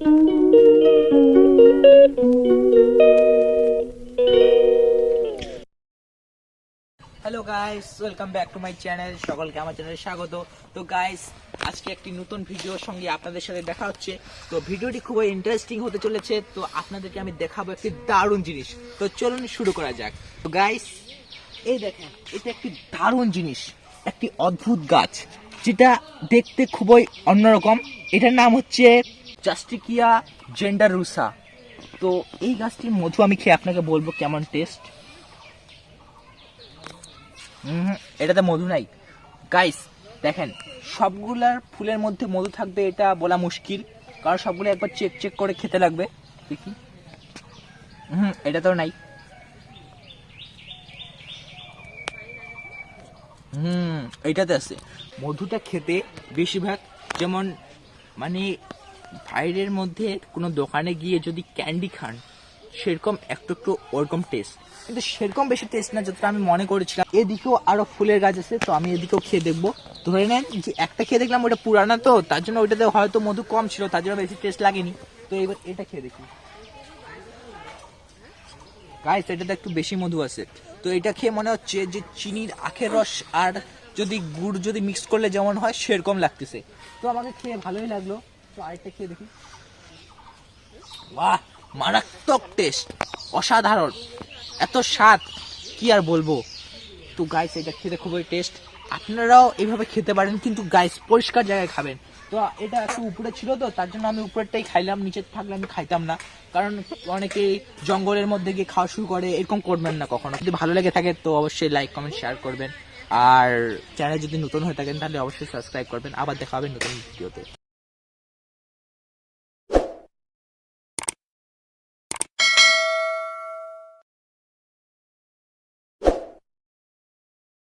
Hello guys welcome back to my channel সকলকে আমার চ্যানেলে স্বাগত। তো গাইস আজকে একটি নতুন ভিডিওর সঙ্গে আপনাদের সাথে দেখা হচ্ছে। তো ভিডিওটি খুবই ইন্টারেস্টিং হতে চলেছে। তো, আপনাদেরকে আমি দেখাবো একটি দারুণ জিনিস। তো, চলুন শুরু করা যাক। তো গাইস এই দেখেন, এটা একটি দারুণ জিনিস। একটি অদ্ভুত গাছ, যেটা দেখতে খুবই অন্যরকম। এটার নাম হচ্ছে জাস্টিকিয়া জেন্ডার রুসা তো এই গাছটির মধু আমি খেয়ে আপনাকে বলব কেমন টেস্ট এটাতে মধু নাই। গাইস দেখেন, সবগুলার ফুলের মধ্যে মধু থাকবে এটা বলা মুশকিল। কারণ সবগুলো একবার চেক চেক করে খেতে লাগবে। দেখি। হুম, এটা তো নাই। হুম এইটাতে আছে। মধুটা খেতে বেশিরভাগ যেমন মানে বাইরের মধ্যে কোনো দোকানে গিয়ে যদি ক্যান্ডি খান, সেরকম একটু একটু ওরকম টেস্ট কিন্তু সেরকম বেশি টেস্ট না যতটা আমি মনে করেছিলাম। এদিকেও আরও ফুলের গাছ আছে, তো আমি এদিকেও খেয়ে দেখব। ধরে নেন যে একটা খেয়ে দেখলাম ওটা পুরানা তো, তার জন্য ওইটাতে হয়তো মধু কম ছিল, তার জন্য বেশি টেস্ট লাগেনি। তো এবার এটা খেয়ে দেখি। গাইস এটাতে একটু বেশি মধু আছে। তো এটা খেয়ে মনে হচ্ছে যে চিনির আখের রস আর যদি গুড় যদি মিক্স করলে যেমন হয়, সেরকম লাগতেছে। তো আমাকে খেয়ে ভালোই লাগল। আরেকটা খেয়ে দেখি। বাহ, মারাত্মক টেস্ট অসাধারণ। এত স্বাদ, কি আর বলব? তো গাইস এটা খেতে খুবই টেস্ট আপনারাও এইভাবে খেতে পারেন, কিন্তু গাইস পরিষ্কার জায়গায় খাবেন। তো এটা একটু উপরে ছিল তো, তার জন্য আমি উপরেরটাই খাইলাম নিচে থাকলে আমি খাইতাম না। কারণ অনেকেই জঙ্গলের মধ্যে গিয়ে খাওয়া শুরু করে, এরকম করবেন না কখনো। যদি ভালো লেগে থাকে, তো অবশ্যই লাইক কমেন্ট শেয়ার করবেন। আর চ্যানেল যদি নতুন হয়ে থাকেন, তাহলে অবশ্যই সাবস্ক্রাইব করবেন। আবার দেখা হবে নতুন ভিডিওতে